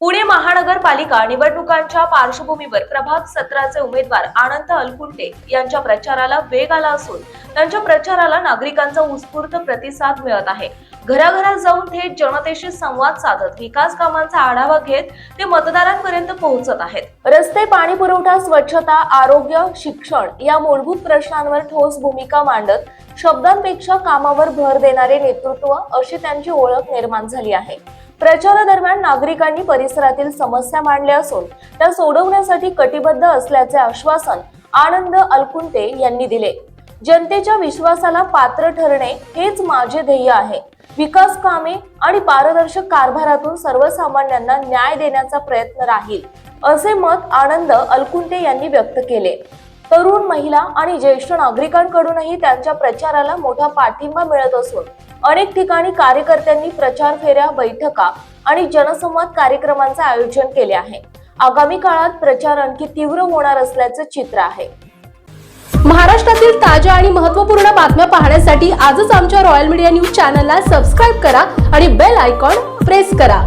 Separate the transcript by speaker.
Speaker 1: पुणे महानगरपालिका निवडणुकांच्या पार्श्वभूमीवर प्रभाग सतराचे उमेदवार आनंद अलकुंटे यांच्या प्रचाराला वेग आला असून त्यांच्या प्रचाराला नागरिकांचा उत्स्फूर्त प्रतिसाद मिळत आहे. घराघरात जाऊन थेट जनतेशी संवाद साधत विकास कामांचा आढावा घेत ते मतदारांपर्यंत पोहोचत आहेत. रस्ते पाणी पुरवठा स्वच्छता आरोग्य शिक्षण या मूलभूत प्रश्नांवर ठोस भूमिका मांडत शब्दांपेक्षा कामावर भर देणारे नेतृत्व अशी त्यांची ओळख निर्माण झाली आहे. प्रचारादरम्यान नागरिकांनी परिसरातील समस्या मांडल्या असून त्या सोडवण्यासाठी कटिबद्ध असल्याचे आश्वासन आनंद अलकुंते यांनी दिले. जनतेच्या विश्वासाला पात्र ठरणे हेच माझे ध्येय आहे. विकास कामे आणि पारदर्शक कारभारातून सर्वसामान्यांना न्याय देण्याचा प्रयत्न राहील असे मत आनंद अलकुंटे यांनी व्यक्त केले. तरुण महिला आणि ज्येष्ठ नागरिकांकडूनही त्यांच्या प्रचाराला मोठा पाठिंबा मिळत असून अनेक ठिकाणी कार्यकर्त्यांनी प्रचार फेऱ्या बैठका आणि जनसंवाद कार्यक्रमांचे आयोजन केले आहे. आगामी काळात प्रचार आणखी तीव्र होणार असल्याचे चित्र आहे.
Speaker 2: महाराष्ट्रातील ताज्या आणि महत्त्वपूर्ण बातम्या पाहण्यासाठी आजच आमच्या रॉयल मीडिया न्यूज चॅनलला सबस्क्राईब करा आणि बेल आयकॉन प्रेस करा.